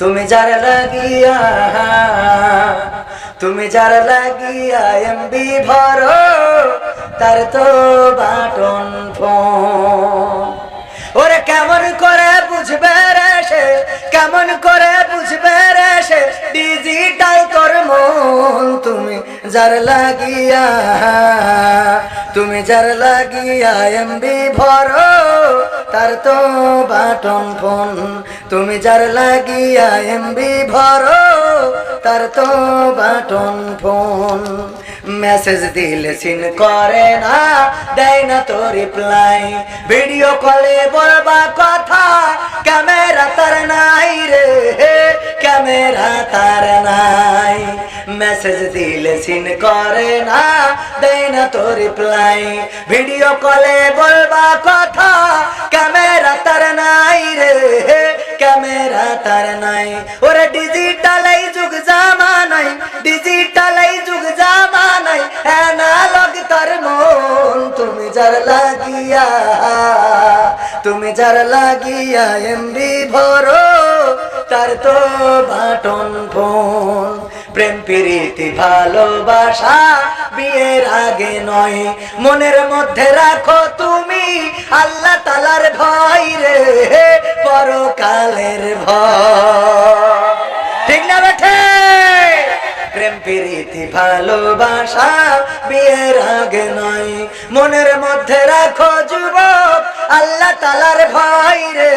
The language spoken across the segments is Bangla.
তুমি যার লাগিয়া, তুমি যার লাগিয়া এমবি ভরো, তার তো বাটন ওরে কেমন করে বুঝবে রে সে, কেমন করে বুঝবে রে সে ডিজিটাল তোর মন। তুমি যার লাগিয়া, তুমি যার লাগিয়া এমবি ভরো তার তো বাটন ফোন। তুমি যার লাগিয়া এমবি ভরো, তার তো বাটন ফোন। মেসেজ দিলে সিন করে না, দেয় না তো রিপ্লাই ভিডিও কলে বলবা কথা ক্যামেরা তার নাই রে ক্যামেরা তার নাই। মেসেজ দিলে সিন করে না, দেয় না তো রিপ্লাই ভিডিও কলে বলবা কথা যার লাগিয়া, তুমি যার লাগিয়া এমবি ভরো, তার তো বাটন ফোন প্রেম, প্রীতি, ভালোবাসা বিয়ের আগে নয়। মনের মধ্যে রাখো তুমি আল্লাহ তালার ভয় রে, পরকালের ভয়। ঠিক না প্রেম, প্রীতি, ভালোবাসা বিয়ের আগে নয়। মনের মধ্যে রাখো যুবক, আল্লাহ তালার ভয় রে,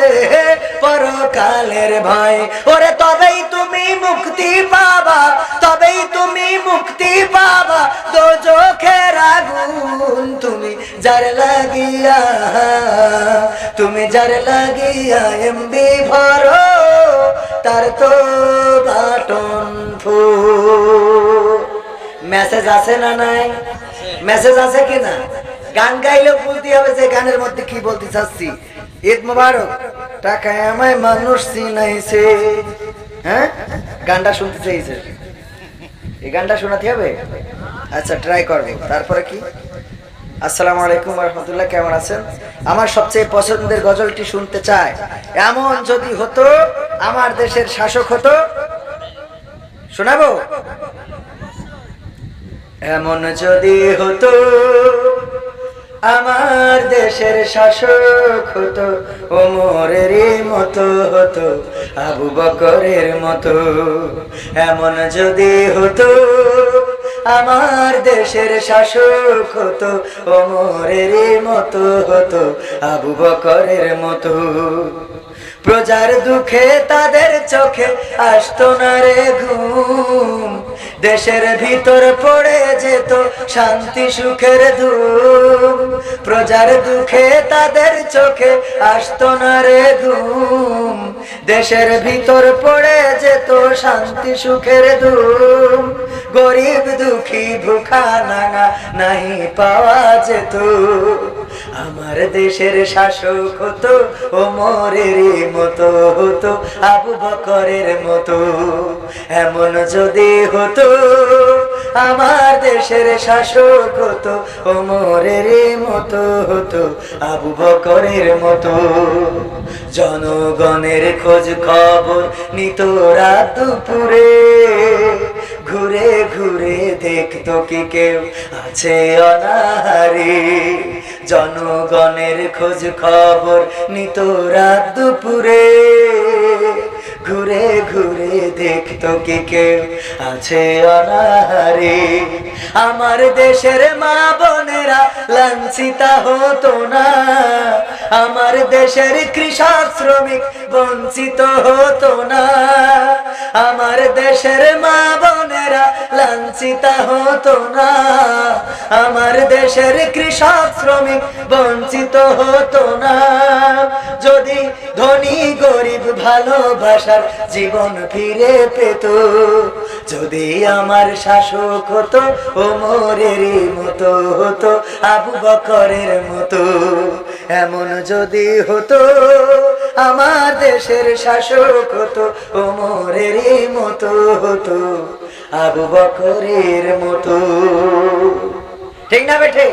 পরকালের ভয়। ওরে, তবেই তুমি মুক্তি পাবা, তবেই তুমি মুক্তি পাবা। তো চোখের আগুন তুমি যার লাগিয়া, তুমি যার লাগিয়া এমবি ভরো, তার তো বাটন ফু মেসেজ আছে না নাই? মেসেজ আছে কি না? গান গাইলেও বুঝতে হবে যে গানের মধ্যে কি বলতে চাচ্ছি? ঈদ মুবারক। টাকায় আমায় মানুষ চিনাইছে। হ্যাঁ? গানটা শুনতে চাইছে। এই গানটা শোনাতে হবে? আচ্ছা ট্রাই করব। তারপরে কি? আসসালামু আলাইকুম রহমতুল্লাহ, কেমন আছেন? আমার সবচেয়ে পছন্দের গজলটি শুনতে চায় এমন যদি হতো, আমার দেশের শাসক হতো, শোনাবো? এমন যদি হতো, আমার দেশের শাসক হতো ওমরের মতো হতো, আবু বকরের মতো। এমন যদি হতো, আমার দেশের শাসক হতো ওমরের মতো হতো, আবু বকরের মতো। প্রজার দুঃখে তাদের চোখে আসতো না রে ঘুম। দেশের ভিতর পড়ে যেত শান্তি, সুখের ধুম প্রজার দুঃখে তাদের চোখে আসতো না রে ঘুম। দেশের ভিতর পড়ে যেত শান্তি, সুখের ধুম গরিব দুঃখী, ভুখা, নাঙা, নাহি পাওয়া যেত। আমার দেশের শাসক হতো ও মরের মতো হতো, আবু বকরের মতো। এমন যদি হতো, আমার দেশের শাসক হতো ও মরের মতো হতো, আবু বকরের মতো। জনগণের খোঁজ খবর নিত রাত দুপুরে। ঘুরে ঘুরে দেখতো কি কেউ আছে অনাহারে। জনগণের খোঁজ খবর নিত রাত দুপুরে। ঘুরে ঘুরে দেখতো কি কেউ আছে অনাহারে। আমার দেশের মা বোনেরা লাঞ্ছিতা হতো না। আমার দেশের কৃষক শ্রমিক বঞ্চিত হতো না। আমার দেশের মা লাঞ্ছিতা হতো না। আমার দেশের কৃষক, শ্রমিক বঞ্চিত হতো না। যদি ধনী, গরিব, ভালোবাসার জীবন ফিরে পেত, যদি আমার শাসক হতো ও মোরের মতো হতো, আবু বকরের মতো, এমন যদি হতো, আমার দেশের শাসক হতো ও মোরের মতো হতো। আবু বকরের মতো। ঠিক না বেঠে?